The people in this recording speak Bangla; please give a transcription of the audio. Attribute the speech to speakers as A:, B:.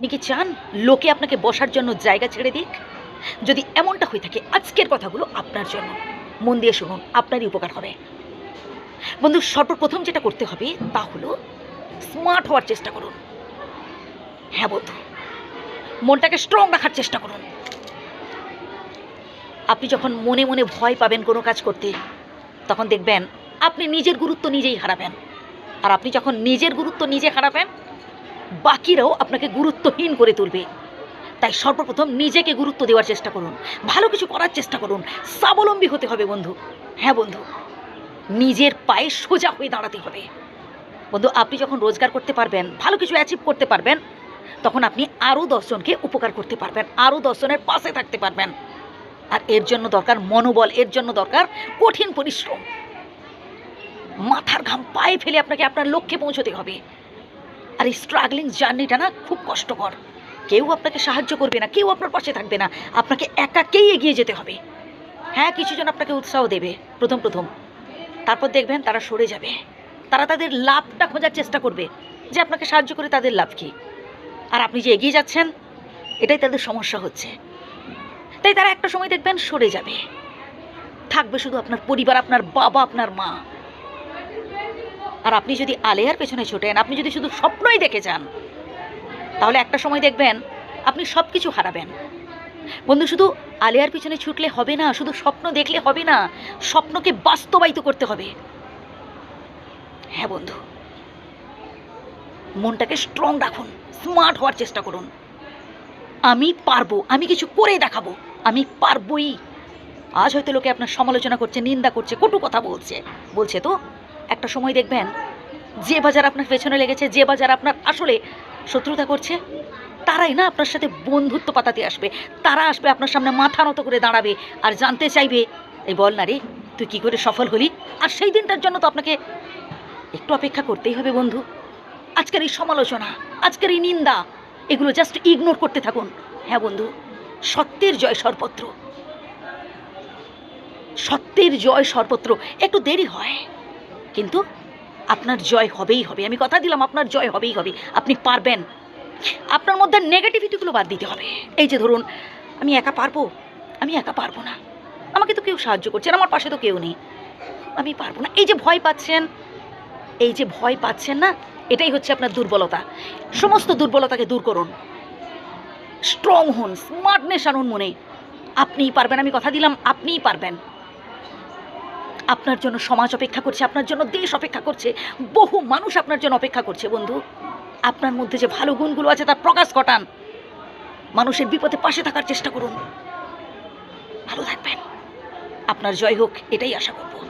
A: আপনি কি চান লোকে আপনাকে বসার জন্য জায়গা ছেড়ে দিক? যদি এমনটা হয়ে থাকে, আজকের কথাগুলো আপনার জন্য। মন দিয়ে শুনুন, আপনারই উপকার হবে। বন্ধু, সর্বপ্রথম যেটা করতে হবে তা হলো স্মার্ট হওয়ার চেষ্টা করুন। হ্যাঁ বন্ধু, মনটাকে স্ট্রং রাখার চেষ্টা করুন। আপনি যখন মনে মনে ভয় পাবেন কোনো কাজ করতে, তখন দেখবেন আপনি নিজের গুরুত্ব নিজেই হারাবেন। আর আপনি যখন নিজের গুরুত্ব নিজে হারাবেন বাকিরাও আপনাকে গুরুত্বহীন করে তুলবে। তাই সর্বপ্রথম নিজেকে গুরুত্ব দেওয়ার চেষ্টা করুন। ভালো কিছু করার চেষ্টা করুন। স্বাবলম্বী হতে হবে বন্ধু। হ্যাঁ বন্ধু, নিজের পায়ে সোজা হয়ে দাঁড়াতে হবে। বন্ধু, আপনি যখন রোজগার করতে পারবেন, ভালো কিছু অ্যাচিভ করতে পারবেন, তখন আপনি আরও দশজনকে উপকার করতে পারবেন, আরও দশজনের পাশে থাকতে পারবেন। আর এর জন্য দরকার মনোবল, এর জন্য দরকার কঠিন পরিশ্রম। মাথার ঘাম পায়ে ফেলে আপনাকে আপনার লক্ষ্যে পৌঁছতে হবে। আর এই স্ট্রাগলিং জার্নিটা না খুব কষ্টকর। কেউ আপনাকে সাহায্য করবে না, কেউ আপনার পাশে থাকবে না। আপনাকে একাকেই এগিয়ে যেতে হবে। হ্যাঁ কিছুজন আপনাকে উৎসাহ দেবে, প্রথম প্রথম। তারপর দেখবেন তারা সরে যাবে। তারা তাদের লাভটা খোঁজার চেষ্টা করবে, যে আপনাকে সাহায্য করে তাদের লাভ কী। আর আপনি যে এগিয়ে যাচ্ছেন, এটাই তাদের সমস্যা হচ্ছে। তাই তারা একটা সময় দেখবেন সরে যাবে। থাকবে শুধু আপনার পরিবার, আপনার বাবা, আপনার মা। আর আপনি যদি আলেয়ার পেছনে ছোটেন, আপনি যদি শুধু স্বপ্নই দেখে যান, তাহলে একটা সময় দেখবেন আপনি সব কিছু হারাবেন। বন্ধু, শুধু আলেয়ার পিছনে ছুটলে হবে না, শুধু স্বপ্ন দেখলে হবে না, স্বপ্নকে বাস্তবায়িত করতে হবে। হ্যাঁ বন্ধু, মনটাকে স্ট্রং রাখুন স্মার্ট হওয়ার চেষ্টা করুন। আমি পারব, আমি কিছু করে দেখাবো, আমি পারবই। আজ হয়তো লোকে আপনার সমালোচনা করছে, নিন্দা করছে, কটু কথা বলছে বলছে তো? একটা সময় দেখবেন, যে বাজার আপনার পেছনে লেগেছে, যে বাজার আপনার আসলে শত্রুতা করছে, তারাই না আপনার সাথে বন্ধুত্ব পাতাতে আসবে। তারা আসবে আপনার সামনে মাথা নত করে দাঁড়াবে আর জানতে চাইবে, এই বল না রে, তুই কী করে সফল হলি? আর সেই দিনটার জন্য তো আপনাকে একটু অপেক্ষা করতেই হবে বন্ধু। আজকের এই সমালোচনা, আজকের এই নিন্দা, এগুলো জাস্ট ইগনোর করতে থাকুন। হ্যাঁ বন্ধু, সত্যের জয় সর্বত্র। সত্যের জয় সর্বত্র। একটু দেরি হয়। কিন্তু আপনার জয় হবেই হবে। আমি কথা দিলাম, আপনার জয় হবেই হবে। আপনি পারবেন। আপনার মধ্যে নেগেটিভিটিগুলো বাদ দিতে হবে। এই যে ধরুন, আমি একা পারব? আমি একা পারব না। আমাকে তো কেউ সাহায্য করছে না, আমার পাশে তো কেউ নেই। আমি পারব না। এই যে ভয় পাচ্ছেন, এই যে ভয় পাচ্ছেন না, এটাই হচ্ছে আপনার দুর্বলতা। সমস্ত দুর্বলতাকে দূর করুন। স্ট্রং হন স্মার্টনেস আনুন মনে। আপনিই পারবেন, আমি কথা দিলাম, আপনিই পারবেন। আপনার জন্য সমাজ অপেক্ষা করছে, আপনার জন্য দেশ অপেক্ষা করছে, বহু মানুষ আপনার জন্য অপেক্ষা করছে বন্ধু। আপনার মধ্যে যে ভালো গুণগুলো আছে তার প্রকাশ ঘটান। মানুষের বিপদে পাশে থাকার চেষ্টা করুন। ভালো থাকবেন। আপনার জয় হোক, এটাই আশা করব।